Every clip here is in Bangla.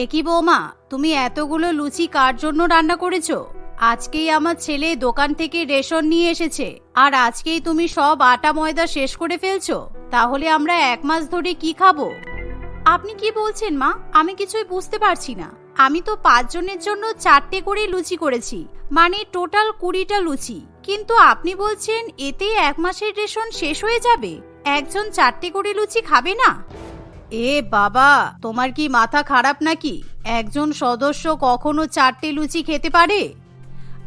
একই বৌমা, তুমি এতগুলো লুচি কার জন্য রান্না করেছ? আজকেই আমার ছেলে দোকান থেকে রেশন নিয়ে এসেছে, আর আজকেই তুমি সব আটা ময়দা শেষ করে ফেলছো, তাহলে আমরা এক মাস ধরে কি খাব? আপনি কি বলছেন মা? আমি কিছুই বুঝতে পারছি না। আমি তো পাঁচজনের জন্য চারটে করে লুচি করেছি মানে টোটাল কুড়িটা লুচি। কিন্তু আপনি বলছেন এতে এক মাসের রেশন শেষ হয়ে যাবে? একজন চারটে করে লুচি খাবে না? এ বাবা, তোমার কি মাথা খারাপ নাকি? একজন সদস্য কখনো চারটে লুচি খেতে পারে?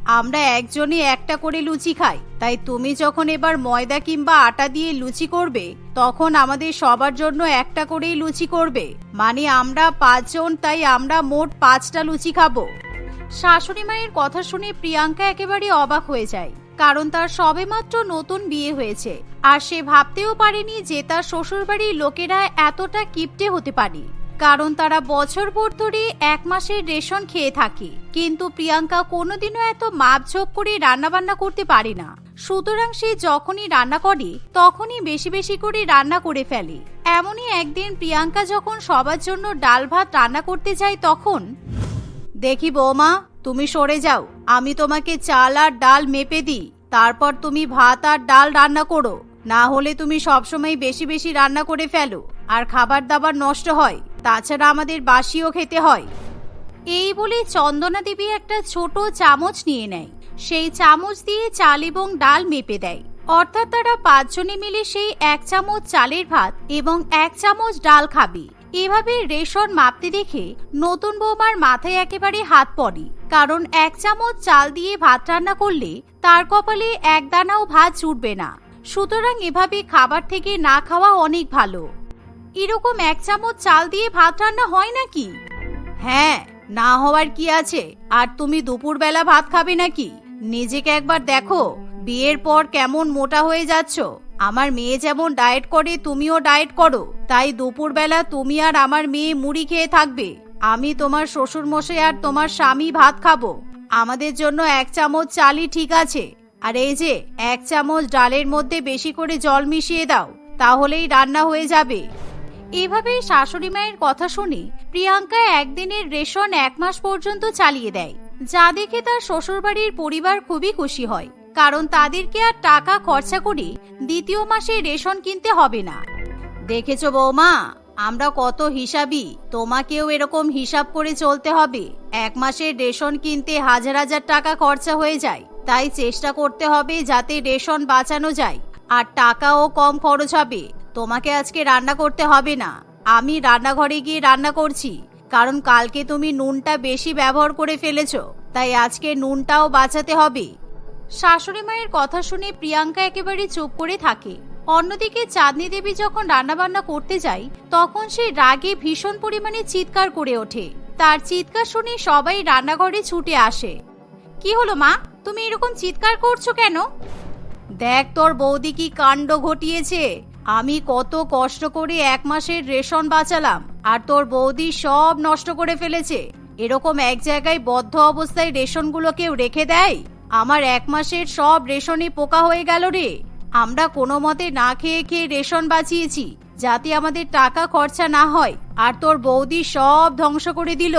আমরা একজনই একটা করে লুচি খাই, তাই তুমি যখন এবার ময়দা কিংবা আটা দিয়ে লুচি করবে, তখন আমাদের সবার জন্য একটা করেই লুচি করবে। মানে আমরা পাঁচজন, তাই আমরা মোট পাঁচটা লুচি খাব। শাশুড়ি মায়ের কথা শুনে প্রিয়াঙ্কা একেবারে অবাক হয়ে যায়। কারণ তার সবেমাত্র নতুন বিয়ে হয়েছে। আর সে ভাবতেও পারেনি যে তার শ্বশুরবাড়ির লোকেরা এতটা কিপটে হতে পারে। কারণ তারা বছর ভর ধরে এক মাসের রেশন খেয়ে থাকে। কিন্তু প্রিয়াঙ্কা কোনোদিনও এত মাপঝোপ করে রান্নাবান্না করতে পারে না। সুতরাং সে যখনই রান্না করে, তখনই বেশি বেশি করে রান্না করে ফেলে। এমনই একদিন প্রিয়াঙ্কা যখন সবার জন্য ডাল ভাত রান্না করতে যায় তখন দেখি বৌমা, তুমি সরে যাও। আমি তোমাকে চাল আর ডাল মেপে দিই। তারপর তুমি ভাত আর ডাল রান্না করো। না হলে তুমি সবসময় বেশি বেশি রান্না করে ফেলো আর খাবার দাবার নষ্ট হয়। তাছাড়া আমাদের বাসিও খেতে হয়। এই বলে চন্দনা দেবী একটা ছোট চামচ নিয়ে নেয়। সেই চামচ দিয়ে চাল এবং ডাল মেপে দেয়। অর্থাৎ তারা পাঁচজনে মিলে সেই এক চামচ চালের ভাত এবং এক চামচ ডাল খাবে। এভাবে রেশন মাপতে দেখে নতুন বৌমার মাথায় একেবারে হাত পড়ে। কারণ এক চামচ চাল দিয়ে ভাত রান্না করলে তার কপালে এক দানাও ভাত জুটবে না। সুতরাং এভাবে খাবার থেকে না খাওয়া অনেক ভালো। এরকম এক চামচ চাল দিয়ে ভাত রান্না হয় নাকি? হ্যাঁ না হওয়ার কি আছে? আর তুমি দুপুরবেলা ভাত খাবে নাকি? নিজেকে একবার দেখো, বিয়ের পর কেমন মোটা হয়ে যাচ্ছ। আমার মেয়ে যেমন ডায়েট করে, তুমিও ডায়েট করো। তাই দুপুরবেলা তুমি আর আমার মেয়ে মুড়ি খেয়ে থাকবে। আমি তোমার শ্বশুর মশাই আর তোমার স্বামী ভাত খাব। আমাদের জন্য এক চামচ চালই ঠিক আছে। আর এই যে, এক চামচ ডালের মধ্যে বেশি করে জল মিশিয়ে দাও, তাহলেই রান্না হয়ে যাবে। এভাবেই শাশুড়ি মায়ের কথা শুনে প্রিয়াঙ্কা একদিনের রেশন এক মাস পর্যন্ত চালিয়ে দেয়। যা দেখে তার শ্বশুরবাড়ির পরিবার খুবই খুশি হয়। কারণ তাদেরকে আর টাকা খরচা করে দ্বিতীয় মাসে রেশন কিনতে হবে না। দেখেছ বৌমা, আমরা কত হিসাবই তোমাকেও এরকম হিসাব করে চলতে হবে। এক মাসের রেশন কিনতে হাজার হাজার টাকা খরচা হয়ে যায়, তাই চেষ্টা করতে হবে যাতে রেশন বাঁচানো যায়। আর টাকাও কম খরচ হবে, তোমাকে আজকে রান্না করতে হবে না। আমি রান্নাঘরে গিয়ে রান্না করছি, কারণ কালকে তুমি নুনটা বেশি ব্যবহার করে ফেলেছো, তাই আজকে নুনটাও বাঁচাতে হবে। শাশুড়ি মায়ের কথা শুনে প্রিয়াঙ্কা একেবারে চুপ করে থাকে। অন্যদিকে চাঁদনী দেবী যখন রান্নাবান্না করতে যায়, তখন সে রাগে ভীষণ পরিমাণে চিৎকার করে ওঠে। তার চিৎকার শুনে সবাই রান্নাঘরে ছুটে আসে। কি হলো মা? তুমি এরকম চিৎকার করছ কেন? দেখ তোর বৌদি কি কাণ্ড ঘটিয়েছে। আমি কত কষ্ট করে এক মাসের রেশন বাঁচালাম, আর তোর বৌদি সব নষ্ট করে ফেলেছে। এরকম এক জায়গায় বদ্ধ অবস্থায় রেশনগুলো কেউ রেখে দেয়? আমার এক মাসের সব রেশনে পোকা হয়ে গেল রে। আমরা কোনো মতে না খেয়ে খেয়ে রেশন বাঁচিয়েছি, যাতে আমাদের টাকা খরচা না হয়, আর তোর বৌদি সব ধ্বংস করে দিল।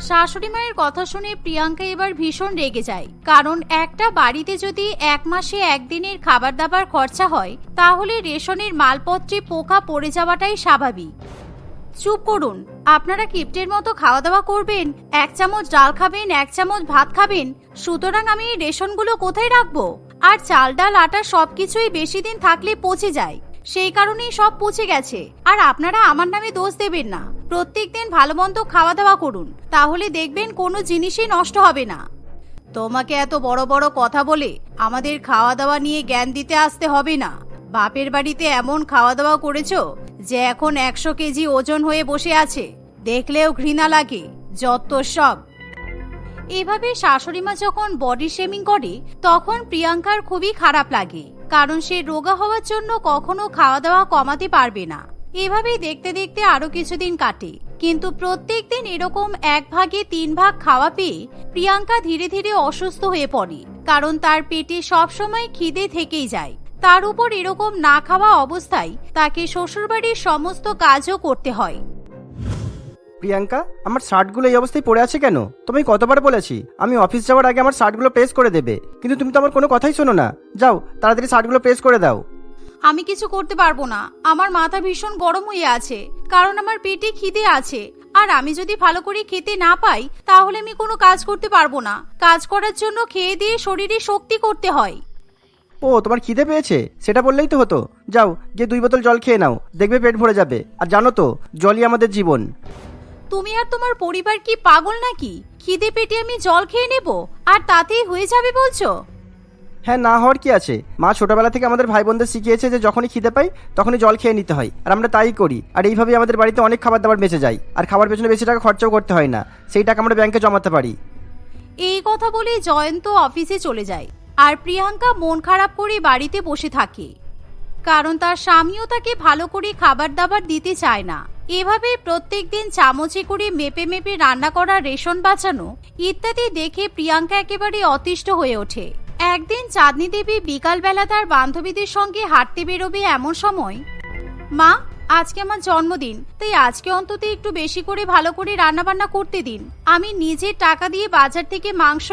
শাশুড়ি মায়ের কথা শুনে প্রিয়াঙ্কা এবার ভীষণ রেগে যায়, কারণ একটা বাড়িতে যদি এক মাসে একদিনের খাবার দাবার খরচা হয়, তাহলে রেশনের মালপত্রে পোকা পড়ে যাওয়াটাই স্বাভাবিক। চুপ করুন, আপনারা কিপ্টের মতো খাওয়া দাওয়া করবেন, এক চামচ ডাল খাবেন, এক চামচ ভাত খাবেন সুতরাং আমি এই রেশনগুলো কোথায় রাখব? আর চাল, ডাল, আটা সবকিছুই বেশি দিন থাকলে পচে যায়। সেই কারণেই সব পচে গেছে। আর আপনারা আমার নামে দোষ দেবেন না। প্রত্যেকদিন ভালো মন্দ খাওয়া দাওয়া করুন। তাহলে দেখবেন কোনো জিনিসই নষ্ট হবে না। তোমাকে এত বড় বড় কথা বলে আমাদের খাওয়া দাওয়া নিয়ে জ্ঞান দিতে আসতে হবে না। বাপের বাড়িতে এমন খাওয়া দাওয়া করেছ যে এখন একশো কেজি ওজন হয়ে বসে আছে। দেখলেও ঘৃণা লাগে যত সব। এভাবে শাশুড়িমা যখন বডি শেমিং করে, তখন প্রিয়াঙ্কার খুবই খারাপ লাগে। কারণ সে রোগা হওয়ার জন্য কখনো খাওয়া দাওয়া কমাতে পারবে না। এভাবেই দেখতে দেখতে আরও কিছুদিন কাটে। কিন্তু প্রত্যেক দিন এরকম এক ভাগে তিন ভাগ খাওয়া পেয়ে প্রিয়াঙ্কা ধীরে ধীরে অসুস্থ হয়ে পড়ে। কারণ তার পেটে সবসময় খিদে থেকেই যায়। তার উপর এরকম না খাওয়া অবস্থায় তাকে শ্বশুরবাড়ির সমস্ত কাজও করতে হয়। প্রিয়াঙ্কা আমার শার্টগুলো এই অবস্থায় পড়ে আছে কেন? তুমি কতবার বলেছি আমি অফিস যাওয়ার আগে আমার শার্টগুলো প্রেস করে দেবে কিন্তু তুমি তো আমার কোনো কথাই শোনো না। যাও তাড়াতাড়ি শার্টগুলো প্রেস করে দাও। আমি কিছু করতে পারব না আমার মাথা ভীষণ গরম হয়ে আছে কারণ আমার পেটে খিদে আছে আর আমি যদি ভালো করে খেতে না পাই তাহলে আমি কোনো কাজ করতে পারব না কাজ করার জন্য খেয়ে দিয়ে শরীরে শক্তি করতে হয়। ও তোমার খিদে পেয়েছে? সেটা বললেই তো হতো। যাও গিয়ে দুই বোতল জল খেয়ে নাও দেখবে পেট ভরে যাবে। আর জানো তো জলই আমাদের জীবন। তুমি আর তোমার পরিবার কি পাগল নাকি? খিদে পেটে আমি জল খেয়ে নেব আর তাতেই হয়ে যাবে বলছো? হ্যাঁ না হওয়ার কি আছে? মা ছোটবেলা থেকে আমাদের ভাই বোনদের শিখিয়েছে যে যখনই খিদে পাই তখনই জল খেয়ে নিতে হয়। আর আমরা তাই করি। আর এইভাবেই আমাদের বাড়িতে অনেক খাবার দাবার বেঁচে যায়। আর খাবার পেছনে বেশি টাকা খরচাও করতে হয় না। সেই টাকা আমরা ব্যাংকে জমাতে পারি। এই কথা বলে জয়ন্ত অফিসে চলে যায়। আর প্রিয়াঙ্কা মন খারাপ করে বাড়িতে বসে থাকে। কারণ তার স্বামীও তাকে ভালো করে খাবার দাবার দিতে চায় না। এভাবে প্রত্যেক দিন চামচে করে মেপে মেপে রান্না করা, রেশন বাঁচানো ইত্যাদি দেখে প্রিয়াঙ্কা একেবারে অতিষ্ঠ হয়ে ওঠে। একদিন চাঁদনী দেবী বিকালবেলা তার বান্ধবীদের সঙ্গে হাঁটতে বেরোবে এমন সময়, মা, আজকে আমার জন্মদিন, তাই আজকে অন্তত একটু বেশি করে ভালো করে রান্না বান্না করতে দিন। আমি নিজের টাকা দিয়ে বাজার থেকে মাংস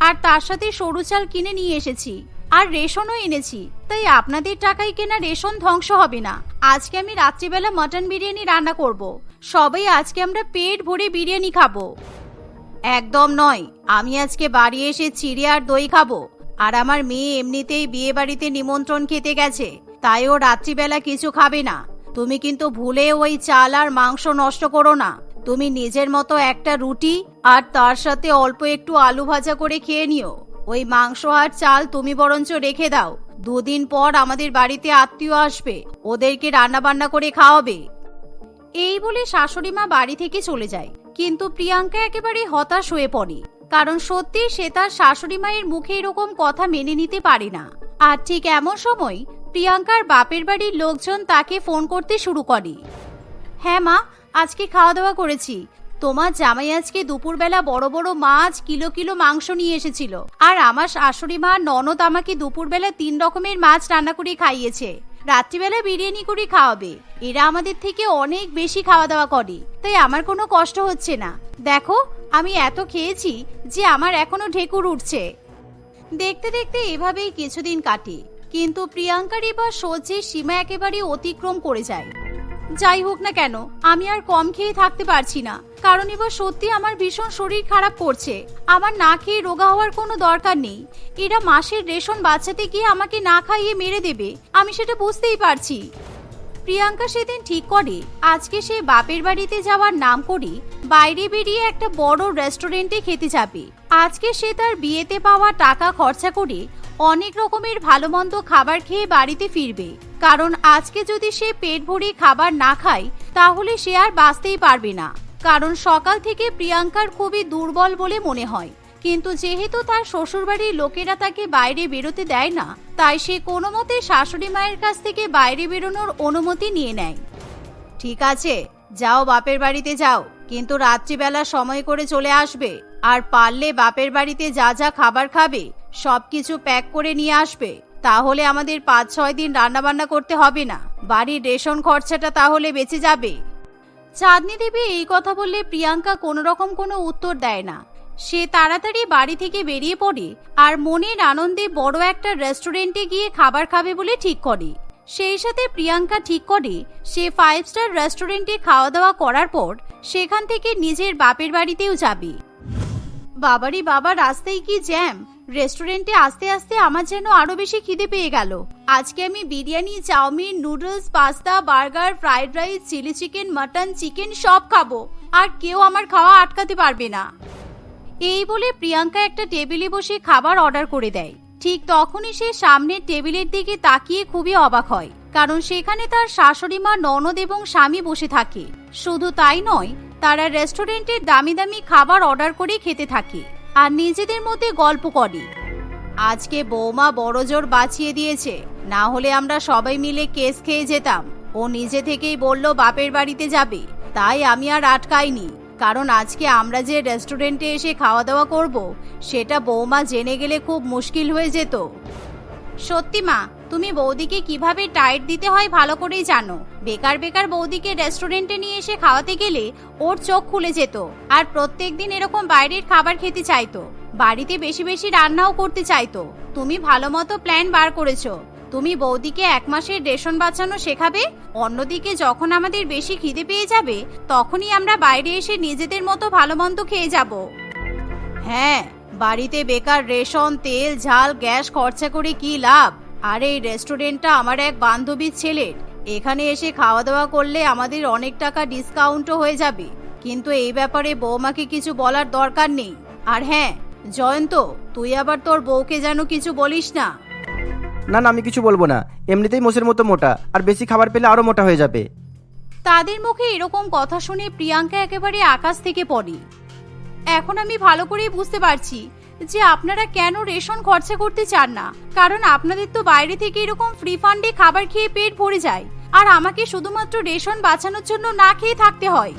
আর তার সাথে সরু চাল কিনে নিয়ে এসেছি। আর রেশনও এনেছি। তাই আপনাদের টাকায় কেনা রেশন ধ্বংস হবে না। আজকে আমি রাত্রিবেলা মটন বিরিয়ানি রান্না করব। সবাই আজকে আমরা পেট ভরে বিরিয়ানি খাব। একদম নয়। আমি আজকে বাড়ি এসে চিড়ে আর দই খাব। আর আমার মেয়ে এমনিতেই বিয়ে বাড়িতে নিমন্ত্রণ খেতে গেছে। তাই ও রাত্রিবেলা কিছু খাবে না। তুমি কিন্তু ভুলে ওই চাল আর মাংস নষ্ট করো না। তুমি নিজের মতো একটা রুটি আর তার সাথে অল্প একটু আলু ভাজা করে খেয়ে নিও। ওই মাংস আর চাল তুমি বরঞ্চ রেখে দাও। দুদিন পর আমাদের বাড়িতে আত্মীয় আসবে। ওদেরকে রান্না বান্না করে খাওয়াবে। এই বলে শাশুড়ি মা বাড়ি থেকে চলে যায়। কিন্তু প্রিয়াঙ্কা একেবারে হতাশ হয়ে পড়ে। কারণ সত্যি সে তার শাশুড়ি মায়ের মুখে এরকম কথা মেনে নিতে পারে না। আর ঠিক এমন সময় প্রিয়াঙ্কার বাপের বাড়ির লোকজন তাকে ফোন করতে শুরু করে। হ্যাঁ মা, আজকে খাওয়া দাওয়া করেছি। তোমার জামাই আজকে দুপুরবেলা বড় বড় মাছ, কিলো কিলো মাংস নিয়ে এসেছিল। আর আমার শাশুড়ি মা ননদ আমাকে দুপুরবেলা তিন রকমের মাছ রান্না করে খাইয়েছে। রাত্রিবেলা বিরিয়ানি করে খাওয়াবে। এরা আমাদের থেকে অনেক বেশি খাওয়া দাওয়া করে। তাই আমার কোনো কষ্ট হচ্ছে না। দেখো, আমি এত খেয়েছি যে আমার এখনও ঢেকুর উঠছে। দেখতে দেখতে এভাবেই কিছুদিন কাটে। কিন্তু প্রিয়াঙ্কার এবার সহ্যের সীমা একেবারে অতিক্রম করে যায়। যাই হোক না কেন, আমি আর কম খেয়ে থাকতে পারছি না। কারণ এবার সত্যি আমার ভীষণ শরীর খারাপ করছে। আমার না খেয়ে রোগা হওয়ার কোনো দরকার নেই। এরা মাসের রেশন বাঁচাতে গিয়ে আমাকে না খাইয়ে মেরে দেবে। আমি সেটা বুঝতেই পারছি। প্রিয়াঙ্কা সেদিন ঠিক করে, আজকে সে বাপের বাড়িতে যাওয়ার নাম করে বাইরে বেরিয়ে একটা বড় রেস্টুরেন্টে খেতে যাবে। আজকে সে তার বিয়েতে পাওয়া টাকা খরচা করে অনেক রকমের ভালো মন্দ খাবার খেয়ে বাড়িতে ফিরবে। কারণ আজকে যদি সে পেট ভরে খাবার না খায়, তাহলে সে আর বাঁচতেই পারবে না। কারণ সকাল থেকে প্রিয়াঙ্কার খুবই দুর্বল বলে মনে হয়। কিন্তু যেহেতু তার শ্বশুরবাড়ির লোকেরা তাকে বাইরে বেরোতে দেয় না, তাই সে কোনো মতে শাশুড়ি মায়ের কাছ থেকে বাইরে বেরোনোর অনুমতি নিয়ে নেয়। ঠিক আছে, যাও বাপের বাড়িতে যাও, কিন্তু রাত্রিবেলা সময় করে চলে আসবে। আর পারলে বাপের বাড়িতে যা যা খাবার খাবে সবকিছু প্যাক করে নিয়ে আসবে, তাহলে আমাদের পাঁচ, ছয় দিন রান্নাবান্না করতে হবে না। বাড়ির রেশন খরচাটা তাহলে বেঁচে যাবে। চাঁদনি দেবী এই কথা বললে প্রিয়াঙ্কা কোনো রকম কোনো উত্তর দেয় না। সে তাড়াতাড়ি বাড়ি থেকে বেরিয়ে পড়ে আর মনের আনন্দে বড় একটা রেস্টুরেন্টে গিয়ে খাবার খাবে বলে ঠিক করে। সেই সাথে প্রিয়াঙ্কা ঠিক করে, সে ফাইভ স্টার রেস্টুরেন্টে খাওয়া দাওয়া করার পর সেখান থেকে নিজের বাপের বাড়িতেও যাবে। বাবারই বাবা, রাস্তায় কি জ্যাম রেস্টুরেন্টে আস্তে আস্তে আমার যেন আরও বেশি খিদে পেয়ে গেল। আজকে আমি biryani, chowmein, noodles, pasta, burger, fried rice, chilli chicken, mutton, chicken সব খাব। আর কেউ আমার খাওয়া আটকাতে পারবে না। এই বলে প্রিয়াঙ্কা একটা টেবিলে বসে খাবার অর্ডার করে দেয়। ঠিক তখনই সে সামনের টেবিলের দিকে তাকিয়ে খুবই অবাক হয়, কারণ সেখানে তার শাশুড়ি মা, ননদ এবং স্বামী বসে থাকে। শুধু তাই নয়, তারা রেস্টুরেন্টের দামি দামি খাবার অর্ডার করে খেতে থাকে। আর নিজেদের মধ্যে গল্প করে। আজকে বৌমা বড় জোর বাঁচিয়ে দিয়েছে। না হলে আমরা সবাই মিলে কেস খেয়ে যেতাম। ও নিজে থেকেই বলল, বাপের বাড়িতে যাবে। তাই আমি আর আটকাইনি। কারণ আজকে আমরা যে রেস্টুরেন্টে এসে খাওয়া দাওয়া করব, সেটা বৌমা জেনে গেলে খুব মুশকিল হয়ে যেত। সত্যি মা তুমি বৌদিকে কীভাবে টাইট দিতে হয় ভালো করেই জানো। বেকার বেকার বৌদিকে রেস্টুরেন্টে নিয়ে এসে খাওয়াতে গেলে ওর চোখ খুলে যেত আর প্রত্যেক দিন এরকম বাইরের খাবার খেতে চাইতো। বাড়িতে বেশি বেশি রান্নাও করতে চাইতো। তুমি ভালো মতো প্ল্যান বার করেছ। তুমি বৌদিকে এক মাসের রেশন বাঁচানো শেখাবে? অন্যদিকে যখন আমাদের বেশি খিদে পেয়ে যাবে, তখনই আমরা বাইরে এসে নিজেদের মতো ভালো মন্দ খেয়ে যাব। হ্যাঁ বাড়িতে বেকার রেশন, তেল, ঝাল, গ্যাস খরচা করে কি লাভ? আর এই রেস্টুরেন্টটা আমার এক বান্ধবীর ছেলের। এখানে এসে খাওয়া দাওয়া করলে আমাদের অনেক টাকা ডিসকাউন্টও হয়ে যাবে। কিন্তু এই ব্যাপারে বৌমাকে কিছু বলার দরকার নেই। আর হ্যাঁ জয়ন্ত তুই আবার তোর বউকে যেন কিছু বলিস না। না না আমি কিছু বলব না। এমনিতেই মোষের মতো মোটা আর বেশি খাবার পেলে আরও মোটা হয়ে যাবে। তাদের মুখে এরকম কথা শুনে প্রিয়াঙ্কা একেবারে আকাশ থেকে পড়ে। এখন আমি ভালো করেই বুঝতে পারছি যে আপনারা কেন রেশন খরচা করতে চান না? কারণ আপনাদের তো বাইরে থেকে এরকম ফ্রি ফান্ডে খাবার খেয়ে পেট ভরে যায়। আর আমাকে শুধুমাত্র রেশন বাঁচানোর জন্য না খেয়ে থাকতে হয়।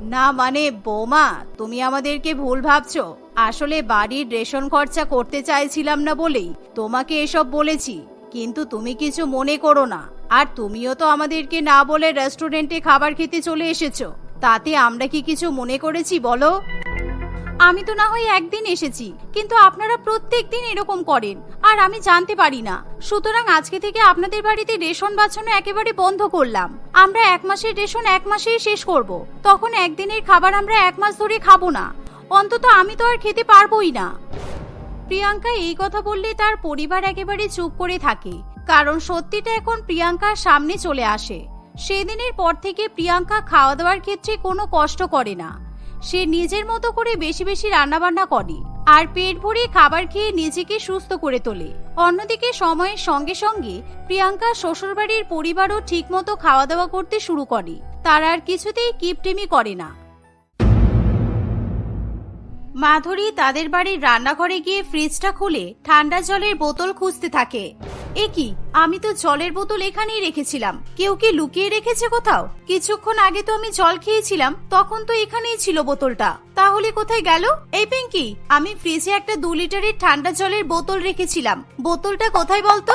না মানে বৌমা, তুমি আমাদেরকে ভুল ভাবছ। আসলে বাড়ির রেশন খরচা করতে চাইছিলাম না বলেই তোমাকে এসব বলেছি। কিন্তু তুমি কিছু মনে করো না। আর তুমিও তো আমাদেরকে না বলে রেস্টুরেন্টে খাবার খেতে চলে এসেছ। তাতে আমরা কি কিছু মনে করেছি বলো? আমি তো না হয় একদিন এসেছি, কিন্তু আপনারা প্রত্যেক দিন এরকম করেন, আর আমি জানতে পারি না। সুতরাং আজকে থেকে আপনাদের বাড়িতে রেশন বাঁচানো একেবারে বন্ধ করলাম। আমরা এক মাসের রেশন এক মাসেই শেষ করব। তখন একদিনের খাবার আমরা এক মাস ধরে খাব না। অন্তত আমি তো আর খেতে পারবোই না। প্রিয়াঙ্কা এই কথা বললে তার পরিবার একেবারে চুপ করে থাকে। কারণ সত্যিটা এখন প্রিয়াঙ্কার সামনে চলে আসে। সেদিনের পর থেকে প্রিয়াঙ্কা খাওয়া দাওয়ার ক্ষেত্রে কোনো কষ্ট করে না। সে নিজের মতো করে বেশি বেশি রান্নাবান্না করে আর পেট ভরে খাবার খেয়ে নিজেকে সুস্থ করে তোলে। অন্যদিকে সময়ের সঙ্গে সঙ্গে প্রিয়াঙ্কা শ্বশুরবাড়ির পরিবারও ঠিকমতো খাওয়া দাওয়া করতে শুরু করে। তারা আর কিছুতেই কিপটেমি করে না। মাধুরী তাদের বাড়ির রান্নাঘরে গিয়ে ফ্রিজটা খুলে ঠান্ডা জলের বোতল খুঁজতে থাকে। এ কি? আমি তো জলের বোতল এখানেই রেখেছিলাম। কেউ কি লুকিয়ে রেখেছে কোথাও? কিছুক্ষণ আগে তো আমি জল খেয়েছিলাম, তখন তো এখানেই ছিল বোতলটা। তাহলে কোথায় গেল? এই পিঙ্কি, আমি ফ্রিজে একটা দু লিটারের ঠান্ডা জলের বোতল রেখেছিলাম। বোতলটা কোথায় বলতো?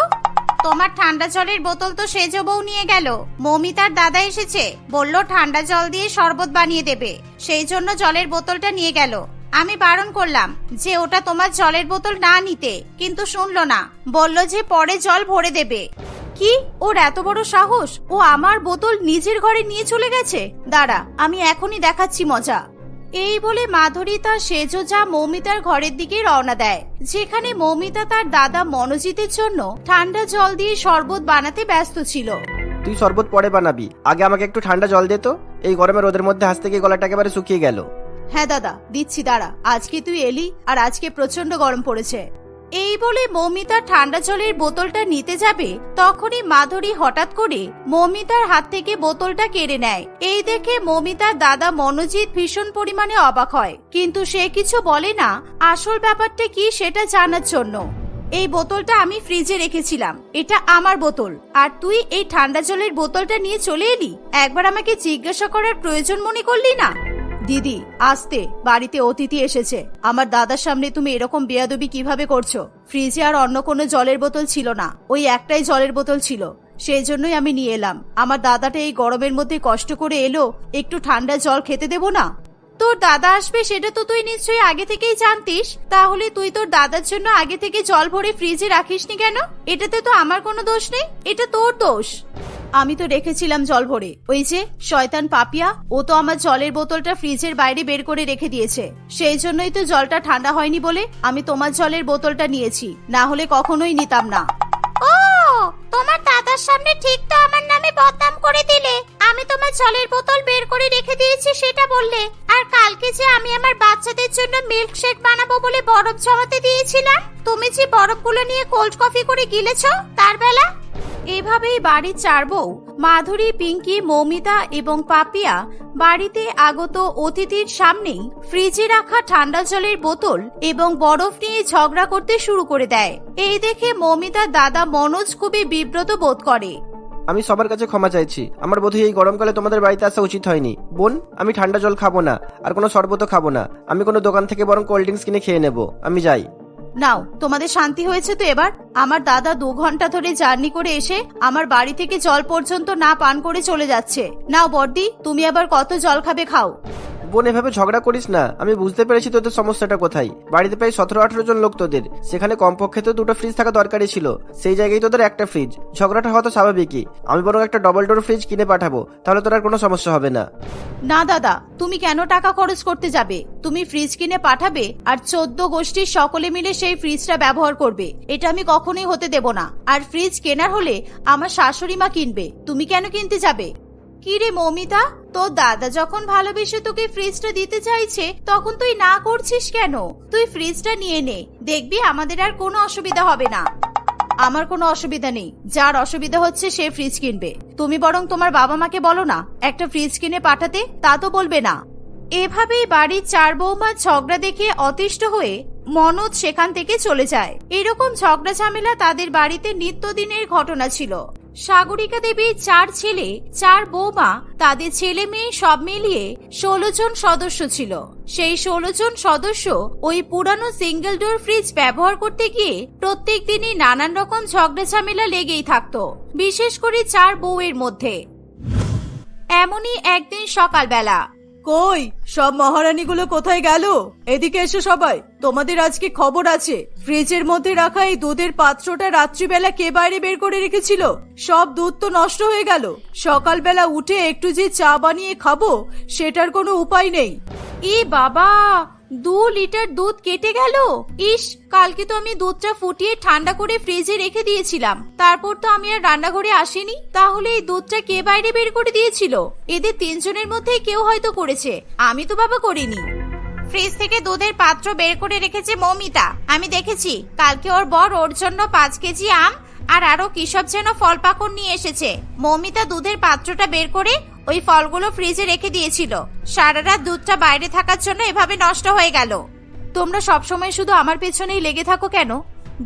তোমার ঠান্ডা জলের বোতল তো সেজ বউ নিয়ে গেল। মমিতার দাদা এসেছে। বলল, ঠান্ডা জল দিয়ে শরবত বানিয়ে দেবে। সেই জন্য জলের বোতলটা নিয়ে গেল। আমি বারণ করলাম যে ওটা তোমার জলের বোতল না নিতে, কিন্তু শুনলো না। বলল যে পরে জল ভরে দেবে। কি? ওর এত বড় সাহস? ও আমার বোতল নিজের ঘরে নিয়ে চলে গেছে? দাঁড়া, আমি এখনই দেখাচ্ছি মজা। এই বলে মাধুরী তার সেজো যা মৌমিতার ঘরের দিকে রওনা দেয়, যেখানে মৌমিতা তার দাদা মনোজিতের জন্য ঠান্ডা জল দিয়ে শরবত বানাতে ব্যস্ত ছিল। তুই শরবত পরে বানাবি। আগে আমাকে একটু ঠান্ডা জল দে তো। এই গরমে রোদের মধ্যে হাসতে গিয়ে গলাটা একেবারে শুকিয়ে গেল। হ্যাঁ দাদা, দিচ্ছি, দাঁড়া। আজকে তুই এলি আর আজকে প্রচণ্ড গরম পড়েছে। এই বলে মৌমিতা ঠান্ডা জলের বোতলটা নিতে যাবে, তখনই মাধুরী হঠাৎ করে মৌমিতার হাত থেকে বোতলটা কেড়ে নেয়। এই দেখে মৌমিতার দাদা মনোজিৎ ভীষণ পরিমাণে অবাক হয়। কিন্তু সে কিছু বলে না, আসল ব্যাপারটা কি সেটা জানার জন্য। এই বোতলটা আমি ফ্রিজে রেখেছিলাম, এটা আমার বোতল। আর তুই এই ঠান্ডা জলের বোতলটা নিয়ে চলে এলি? একবার আমাকে জিজ্ঞাসা করার প্রয়োজন মনে করলি না? দিদি, আসতে, বাড়িতে অতিথি এসেছে। আমার দাদার সামনে তুমি এরকম বেয়াদবি কীভাবে করছ? ফ্রিজে আর অন্য কোনো জলের বোতল ছিল না। ওই একটাই জলের বোতল ছিল। সেই জন্যই আমি নিয়ে এলাম। আমার দাদাটা এই গরমের মধ্যে কষ্ট করে এলো, একটু ঠান্ডা জল খেতে দেবো না? তোর দাদা আসবে সেটা তো তুই নিশ্চয়ই আগে থেকেই জানতিস। তাহলে তুই তোর দাদার জন্য আগে থেকে জল ভরে ফ্রিজে রাখিসনি কেন? এটাতে তো আমার কোনো দোষ নেই। এটা তোর দোষ। আমি তো রেখেছিলাম জল ভরে। ওই যে, শয়তান পাপিয়া, ও তো আমার জলের বোতলটা ফ্রিজের বাইরে বের করে রেখে দিয়েছে। সেই জন্যই তো জলটা ঠান্ডা হয়নি বলে আমি তোমার জলের বোতলটা নিয়েছি। না হলে কখনোই নিতাম না। ও, তোমার দাদার সামনে ঠিক তো আমার নামে বদনাম করে দিলে। আমি তোমার জলের বোতল বের করে রেখে দিয়েছি সেটা বললে। আর কালকে যে আমি আমার বাচ্চাদের জন্য মিল্ক শেক বানাবো বলে বরফ জমাতে দিয়েছিলাম, তুমি যে বরফগুলো নিয়ে কোল্ড কফি করে গিলেছো, তার বেলা এভাবেই বাড়ির চার বউ মাধুরী, পিঙ্কি, মৌমিতা এবং পাপিয়া বাড়িতে আগত অতিথির সামনেই ফ্রিজে রাখা ঠান্ডা জলের বোতল এবং বরফ নিয়ে ঝগড়া করতে শুরু করে দেয়। এই দেখে মৌমিতার দাদা মনোজ খুবই বিব্রত বোধ করে। আমি সবার কাছে ক্ষমা চাইছি। আমার বোধহয় এই গরমকালে তোমাদের বাড়িতে আসা উচিত হয়নি। বোন, আমি ঠান্ডা জল খাব না, আর কোনো শরবতও খাব না। আমি কোনো দোকান থেকে বরং কোল্ড ড্রিঙ্কস কিনে খেয়ে নেব। আমি যাই। নাও, তোমাদের শান্তি হয়েছে তো এবার? আমার দাদা দু ঘণ্টা ধরে জার্নি করে এসে আমার বাড়ি থেকে জল পর্যন্ত না পান করে চলে যাচ্ছে। নাও বর্দি, তুমি আবার কত জল খাবে খাও। বোন এভাবে ঝগড়া করিস না। আমি বুঝতে পেরেছি তোদের সমস্যাটা কোথায়। বাড়িতে প্রায় সতেরো আঠারো জন লোক তোদের। সেখানে কমপক্ষে তো দুটো ফ্রিজ থাকা দরকারই ছিল। সেই জায়গায় তোদের একটা ফ্রিজ ঝগড়াটা হওয়া তো স্বাভাবিকই। আমি বরং একটা ডবল ডোর ফ্রিজ কিনে পাঠাবো। তাহলে তোর আর কোনো সমস্যা হবে না। না, দাদা, তুমি কেন টাকা খরচ করতে যাবে? তুমি ফ্রিজ কিনে পাঠাবে আর চোদ্দ গোষ্ঠীর সকলে মিলে সেই ফ্রিজটা ব্যবহার করবে। এটা আমি কখনোই হতে দেব না। আর ফ্রিজ কেনার হলে আমার শাশুড়ি মা কিনবে। তুমি কেন কিনতে যাবে? কি রে মৌমিতা? তোর দাদা যখন ভালোবেসে তোকে ফ্রিজটা দিতে চাইছে, তখন তুই না করছিস কেন? তুই ফ্রিজটা নিয়ে নে, দেখবি আমাদের আর কোনো অসুবিধা হবে না। আমার কোনো অসুবিধা নেই, যার অসুবিধা হচ্ছে সে ফ্রিজ কিনবে। তুমি বরং তোমার বাবা মাকে বলো না, একটা ফ্রিজ কিনে পাঠাতে, তা তো বলবে না। এভাবেই বাড়ির চার বৌমা ঝগড়া দেখে অতিষ্ঠ হয়ে মনোজ সেখান থেকে চলে যায়। এরকম ঝগড়া ঝামেলা তাদের বাড়িতে নিত্যদিনের ঘটনা ছিল। সাগরিকা দেবীর চার ছেলে, চার বৌমা, তাদের ছেলে মেয়ে সব মিলিয়ে ষোলো জন সদস্য ছিল। সেই ষোলো জন সদস্য ওই পুরানো সিঙ্গেল ডোর ফ্রিজ ব্যবহার করতে গিয়ে প্রত্যেক দিনই নানান রকম ঝগড়া ঝামেলা লেগেই থাকতো, বিশেষ করে চার বউয়ের মধ্যে। এমনই একদিন সকালবেলা কই? সব মহারানীগুলো কোথায় গেল? এদিকে এসো সবাই। তোমাদের আজকে খবর আছে। ফ্রিজের মধ্যে রাখা এই দুধের পাত্রটা রাত্রিবেলা কে বাইরে বের করে রেখেছিল? সব দুধ তো নষ্ট হয়ে গেল। সকালবেলা উঠে একটু যে চা বানিয়ে খাব, সেটার কোনো উপায় নেই। ই বাবা! দু লিটার দুধ কেটে গেল? ইস, কালকে তো আমি দুধটা ফুটিয়ে ঠান্ডা করে ফ্রিজে রেখে দিয়েছিলাম। তারপর তো আমি আর রান্নাঘরে আসিনি। তাহলে এই দুধটা কে বাইরে বের করে দিয়েছিল? এদের তিনজনের মধ্যে কেউ হয়তো করেছে। আমি তো বাবা করিনি। ফ্রিজ থেকে দুধের পাত্র বের করে রেখেছে মৌমিতা। আমি দেখেছি, কালকে ওর বর ওর জন্য পাঁচ কেজি আম আর আরও কিসব যেন ফল পাকড় নিয়ে এসেছে। মৌমিতা দুধের পাত্রটা বের করে ওই ফলগুলো ফ্রিজে রেখে দিয়েছিল। সারা রাত দুধটা বাইরে থাকার জন্য এভাবে নষ্ট হয়ে গেল। তোমরা সবসময় শুধু আমার পেছনেই লেগে থাকো কেন?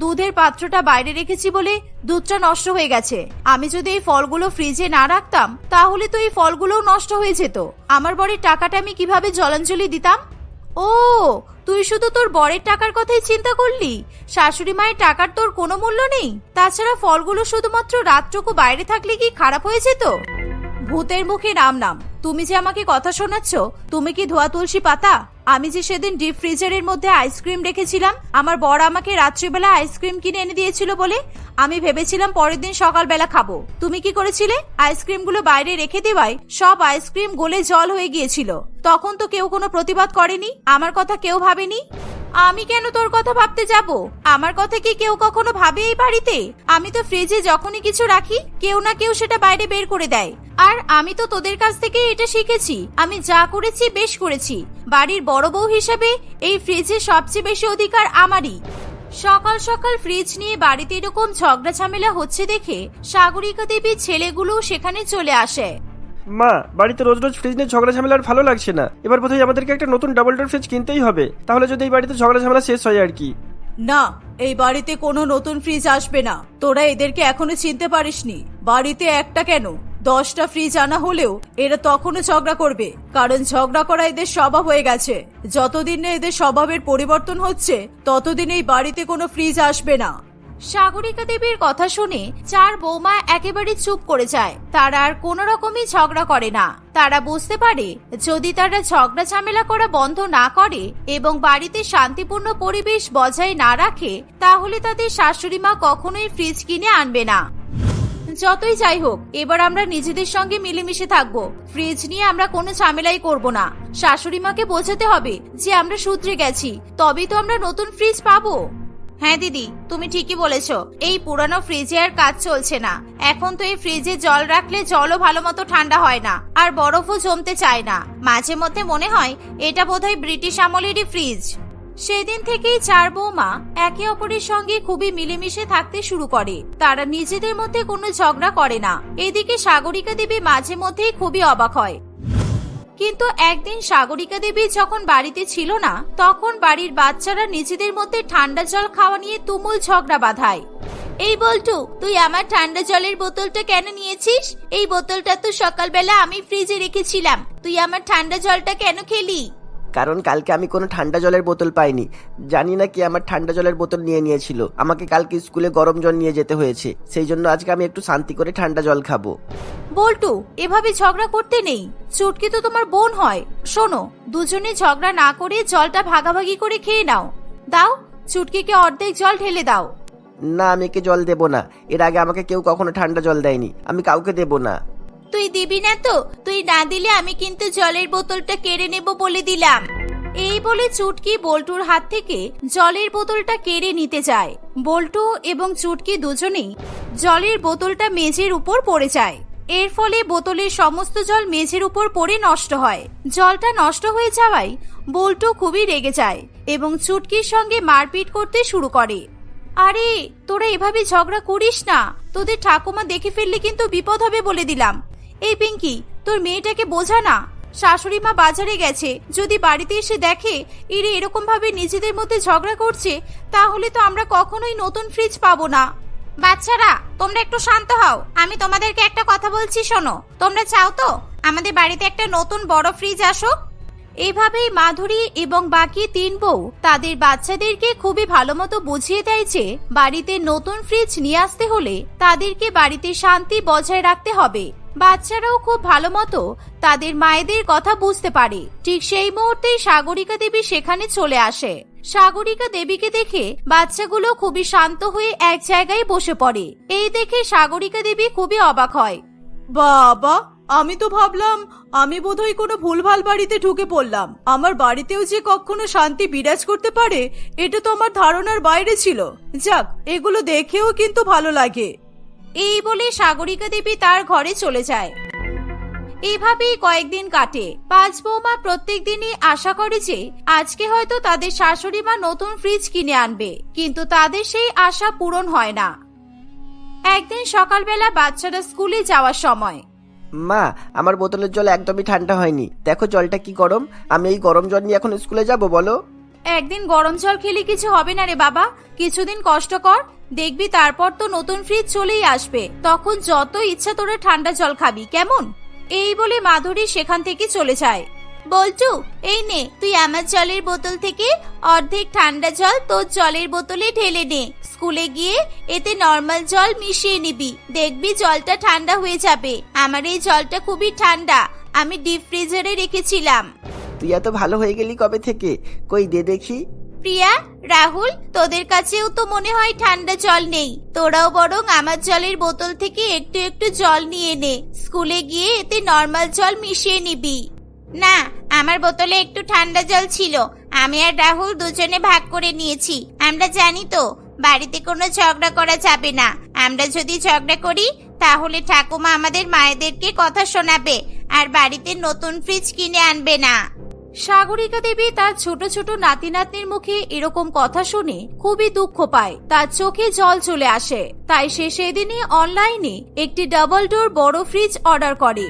দুধের পাত্রটা বাইরে রেখেছি বলে দুধটা নষ্ট হয়ে গেছে। আমি যদি এই ফলগুলো ফ্রিজে না রাখতাম, তাহলে তো এই ফলগুলোও নষ্ট হয়ে যেত। আমার বরের টাকাটা আমি কীভাবে জলাঞ্জলি দিতাম? ও, তুই শুধু তোর বরের টাকার কথাই চিন্তা করলি? শাশুড়ি মায়ের টাকার তোর কোনো মূল্য নেই? তাছাড়া ফলগুলো শুধুমাত্র রাতটুকু বাইরে থাকলে কি খারাপ হয়েছে তো? ভূতের মুখে রাম নাম তুমি যে আমাকে কথা শোনাচ্ছ, তুমি কি ধোয়া তুলসী পাতা? আমি যে সেদিন ডিপ ফ্রিজারের মধ্যে আইসক্রিম রেখেছিলাম, আমার বর আমাকে রাত্রিবেলা আইসক্রিম কিনে এনে দিয়েছিল বলে আমি ভেবেছিলাম পরের দিন সকালবেলা খাব। তুমি কি করেছিলে? আইসক্রিমগুলো বাইরে রেখে দেওয়ায় সব আইসক্রিম গোলে জল হয়ে গিয়েছিল। তখন তো কেউ কোনো প্রতিবাদ করেনি? আমার কথা কেউ ভাবেনি? আমি কেন তোর কথা ভাবতে যাব? আমার কথা কি কেউ কখনো ভাবে এই বাড়িতে? আমি তো ফ্রিজে যখনই কিছু রাখি, কেউ না কেউ সেটা বাইরে বের করে দেয়। আর আমি তো তোদের কাছ থেকে এটা শিখেছি। আমি যা করেছি, বেশ করেছি। বাড়ির বড় বউ হিসেবে এই ফ্রিজে সবচেয়ে বেশি অধিকার আমারই। সকাল সকাল ফ্রিজ নিয়ে বাড়িতে এরকম ঝগড়া ঝামেলা হচ্ছে দেখে সাগরিকা দেবীর ছেলেগুলো সেখানে চলে আসে। মা, বাড়িতে রোজ রোজ ফ্রিজ নিয়ে ঝগড়া ঝামেলা আর ভালো লাগছে না। এবার বোধহয় আমাদেরকে একটা নতুন ডাবল ডোর ফ্রিজ কিনতেই হবে। তাহলে যদি এই বাড়িতে ঝগড়া ঝামেলা শেষ হয় আর কি। না, এই বাড়িতে কোনো নতুন ফ্রিজ আসবে না। তোরা এদেরকে এখনও চিনতে পারিসনি। বাড়িতে একটা কেন? দশটা ফ্রিজ আনা হলেও এরা তখনও ঝগড়া করবে। কারণ ঝগড়া করা এদের স্বভাব হয়ে গেছে। যতদিন না এদের স্বভাবের পরিবর্তন হচ্ছে, ততদিন এই বাড়িতে কোনো ফ্রিজ আসবে না। সাগরিকা দেবীর কথা শুনে চার বৌমা একেবারে চুপ করে যায়। তারা আর কোনো রকমই ঝগড়া করে না। তারা বুঝতে পারে, যদি তারা ঝগড়া ঝামেলা করা বন্ধ না করে এবং বাড়িতে শান্তিপূর্ণ পরিবেশ বজায় না রাখে, তাহলে তাদের শাশুড়ি মা কখনোই ফ্রিজ কিনে আনবে না। যতই যাই হোক, এবার আমরা নিজেদের সঙ্গে মিলেমিশে থাকব। ফ্রিজ নিয়ে আমরা কোনো ঝামেলাই করব না। শাশুড়ি মাকে বোঝাতে হবে যে আমরা শুধরে গেছি। তবেই তো আমরা নতুন ফ্রিজ পাবো। হ্যাঁ দিদি, তুমি ঠিকই বলেছ। এই পুরানো ফ্রিজে আর কাজ চলছে না। এখন তো এই ফ্রিজে জল রাখলে জলও ভালো মতো ঠান্ডা হয় না, আর বরফও জমতে চায় না। মাঝে মধ্যে মনে হয় এটা বোধহয় ব্রিটিশ আমলেরই ফ্রিজ। সেদিন থেকেই চার বৌমা একে অপরের সঙ্গে খুবই মিলেমিশে থাকতে শুরু করে। তারা নিজেদের মধ্যে কোনো ঝগড়া করে না। এদিকে সাগরিকা দেবী মাঝে মধ্যেই খুবই অবাক হয়। কিন্তু একদিন সাগরিকা দেবী যখন বাড়িতে ছিল না, তখন বাড়ির বাচ্চারা নিজেদের মধ্যে ঠান্ডা জল খাওয়া নিয়ে তুমুল ঝগড়া বাঁধায়। এই বলটু, তুই আমার ঠান্ডা জলের বোতলটা কেন নিয়েছিস? এই বোতলটা তো সকালবেলা আমি ফ্রিজে রেখেছিলাম। তুই আমার ঠান্ডা জলটা কেন খেলি? কারণ কালকে আমি কোনো ঠান্ডা জলের বোতল পাইনি। জানি না কি আমার ঠান্ডা জলের বোতল নিয়ে নিয়েছিল। আমাকে কালকে স্কুলে গরম জল নিয়ে যেতে হয়েছে। সেই জন্য আজকে আমি একটু শান্তি করে ঠান্ডা জল খাব। বল্টু এভাবে ঝগড়া করতে নেই। চুটকি তো তোমার বোন হয়। শোনো দুজনে ঝগড়া না করে জলটা ভাগাভাগি করে খেয়ে নাও। দাও চুটকিকে অর্ধেক জল ঢেলে দাও। না আমি একে জল দেবো না। এর আগে আমাকে কেউ কখনো ঠান্ডা জল দেয়নি। আমি কাউকে দেবো না। তুই দিবি না তো? তুই না দিলে আমি কিন্তু জলের বোতলটা কেড়ে নেব বলে দিলাম। এই বলে চুটকি বল্টুর হাত থেকে জলের বোতলটা কেড়ে নিতে যায়। বল্টু এবং চুটকি দুজনেই জলের বোতলটা মেঝের উপর পড়ে যায়। এর ফলে বোতলের সমস্ত জল মেঝের উপর পড়ে নষ্ট হয়। জলটা নষ্ট হয়ে যাওয়ায় বল্টু খুবই রেগে যায় এবং চুটকির সঙ্গে মারপিট করতে শুরু করে। আরে, তোরা এভাবে ঝগড়া করিস না। তোদের ঠাকুমা দেখে ফেললে কিন্তু বিপদ হবে বলে দিলাম। এই পিঙ্কি, তোর মেয়েটাকে বোঝা না। শাশুড়ি মা বাজারে গেছে। যদি বাড়িতে এসে দেখে এরা এরকম ভাবে নিজেদের মধ্যে ঝগড়া করছে, তাহলে তো আমরা কখনোই নতুন ফ্রিজ পাবো না। বাচ্চারা, তোমরা একটু শান্ত হও। আমি তোমাদেরকে একটা কথা বলছি, শোনো। তোমরা চাও তো আমাদের বাড়িতে একটা নতুন বড় ফ্রিজ আসুক? এইভাবেই মাধুরী এবং বাকি তিন বউ তাদের বাচ্চাদেরকে খুবই ভালো মতো বুঝিয়ে দেয় যে বাড়িতে নতুন ফ্রিজ নিয়ে আসতে হলে তাদেরকে বাড়িতে শান্তি বজায় রাখতে হবে। বাচ্চারাও খুব ভালো মতো তাদের মায়েদের কথা বুঝতে পারে। ঠিক সেই মুহূর্তেই সাগরিকা দেবী সেখানে চলে আসে। সাগরিকা দেবীকে দেখে বাচ্চাগুলো খুবই শান্ত হয়ে এক জায়গায় বসে পড়ে। এই দেখে সাগরিকা দেবী খুবই অবাক হয়। বাবা আমি তো ভাবলাম, আমি বোধহয় কোনো ভুলভাল বাড়িতে ঢুকে পড়লাম। আমার বাড়িতেও যে কখনো শান্তি বিরাজ করতে পারে, এটা তো আমার ধারণার বাইরে ছিল। যাক, এগুলো দেখেও কিন্তু ভালো লাগে। এই বলে সাগরিকা দেবী তার ঘরে চলে যায়। এইভাবেই কয়েকদিন কাটে। পাঁচ বৌমা প্রত্যেক দিনই আশা করে যে, আজকে হয়তো তাদের শাশুড়ি মা নতুন ফ্রিজ কিনে আনবে। কিন্তু তাদের সেই আশা পূরণ হয় না। একদিন সকালবেলা বাচ্চারা স্কুলে যাওয়ার সময় মা, আমার বোতলের জল একদমই ঠান্ডা হয়নি। দেখো জলটা কি গরম। আমি এই গরম জল নিয়ে এখন স্কুলে যাব, বলো। একদিন গরম জল খেলে কিছু হবে না রে বাবা। কিছুদিন কষ্ট কর, দেখবি তারপর তো নতুন ফ্রিজ চলেই আসবে। তখন যত ইচ্ছা তোরা ঠান্ডা জল খাবি, কেমন? এই বলে মাধুরী সেখান থেকে চলে যায়। বলটু এই নে তুই আমার জলের বোতল থেকে অর্ধেক ঠান্ডা জল তোর জলের বোতলে ঢেলে নে। স্কুলে গিয়ে এতে নর্মাল জল মিশিয়ে নিবি। দেখবি জলটা ঠান্ডা হয়ে যাবে। আমার এই জলটা খুবই ঠান্ডা। আমি ডিপ ফ্রিজারে রেখেছিলাম। তুই এত ভালো হয়ে গেলি কবে থেকে? কই দে দেখি। প্রিয়া রাহুল তোদের কাছেও তো মনে হয় ঠান্ডা জল নেই। তোরাও বরং আমার জলের বোতল থেকে একটু একটু জল নিয়ে নে। স্কুলে গিয়ে এতে নর্মাল জল মিশিয়ে নিবি। না, আমার বোতলে একটু ঠান্ডা জল ছিল। আমি আর রাহুল দুজনে ভাগ করে নিয়েছি। আমরা জানি তো, বাড়িতে কোনো ঝগড়া করা যাবে না। আমরা যদি ঝগড়া করি, তাহলে ঠাকুমা আমাদের মায়েদেরকে কথা শোনাবে, আর বাড়িতে নতুন ফ্রিজ কিনে আনবে না। সাগরিকা দেবী তার ছোট ছোট নাতি নাতনির মুখে এরকম কথা শুনে খুবই দুঃখ পায়। তার চোখে জল চলে আসে। তাই সে সেদিনই অনলাইনে একটি ডাবল ডোর বড় ফ্রিজ অর্ডার করে।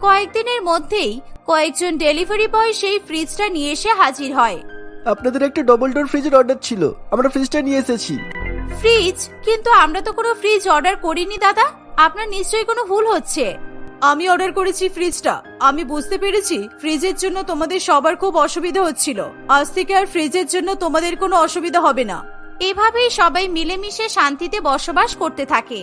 কয়েকদিনের মধ্যেই কয়েকজন ডেলিভারি বয় সেই ফ্রিজটা নিয়ে এসে হাজির হয়। আপনাদের একটা ডবল ডোর ফ্রিজের অর্ডার ছিল। আমরা ফ্রিজটা নিয়ে এসেছি। ফ্রিজ কিন্তু আমরা তো কোনো ফ্রিজ অর্ডার করিনি দাদা। আপনার নিশ্চয়ই কোনো ভুল হচ্ছে। আমি অর্ডার করেছি ফ্রিজটা আমি বুঝতে পেরেছি ফ্রিজের জন্য তোমাদের সবার খুব অসুবিধা হচ্ছিল। আজ থেকে আর ফ্রিজের জন্য তোমাদের কোনো অসুবিধা হবে না। এভাবেই সবাই মিলেমিশে শান্তিতে বসবাস করতে থাকে।